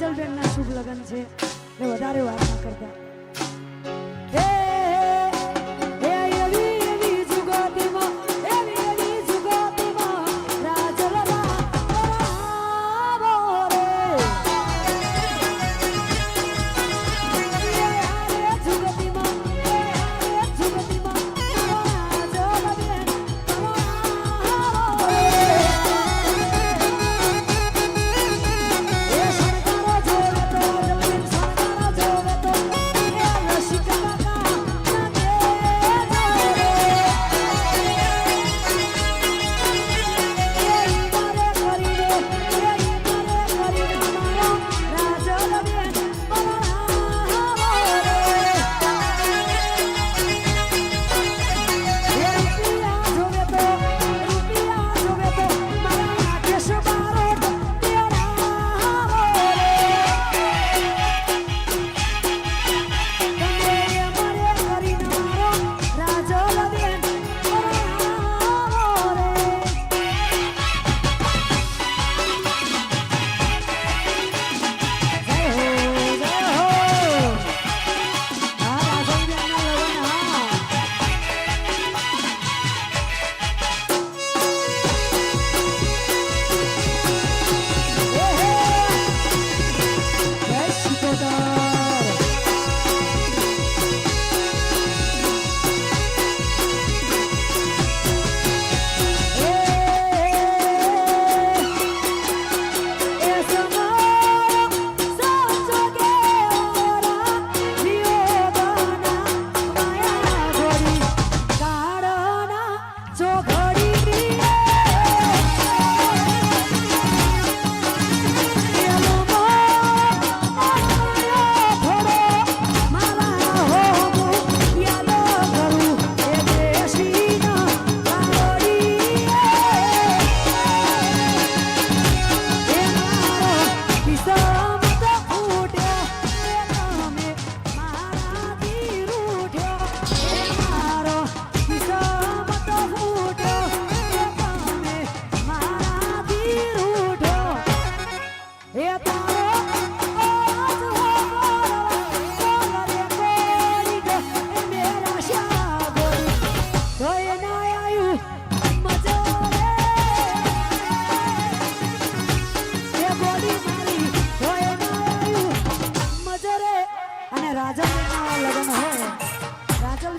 સેજલબેનના શુભ લગ્ન છે એ વધારે વાત ના કરતા. 가져가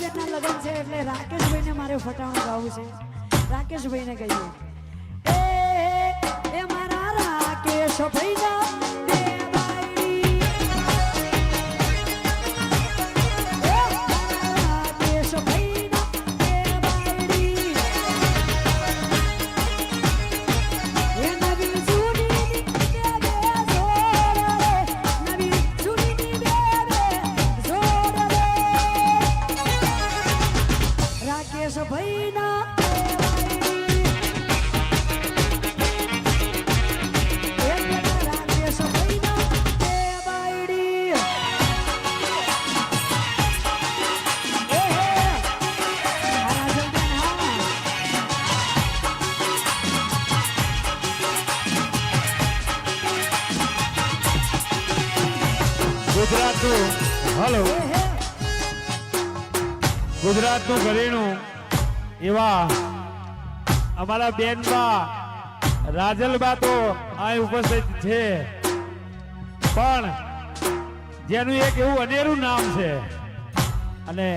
બેનના લગ્ન છે એટલે રાકેશભાઈને મારે ફટાણું ગાવું છે. રાકેશભાઈને કહીએ. એ મારા રાકેશ ભાઈના તો હલો. ગુજરાતનું ઘરેણું એવા અમારા બેનબા રાજલબા તો અહીં ઉપસ્થિત છે. પણ જેનું એક એવું અનેરું નામ છે. અને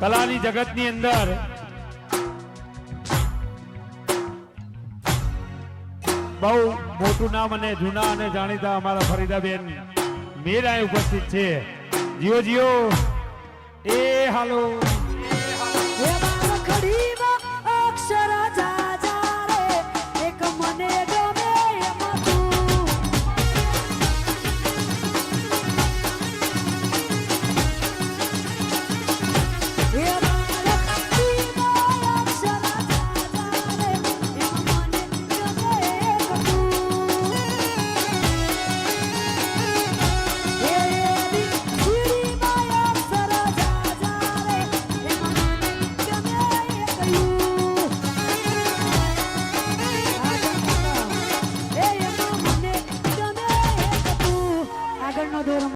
કલાની જગતની અંદર બહુ મોટું નામ અને જૂના અને જાણીતા અમારા ફરીદાબેન. મેળાએ ઉપસ્થિત છે જીઓ જીઓ એ હાલો એ હાલો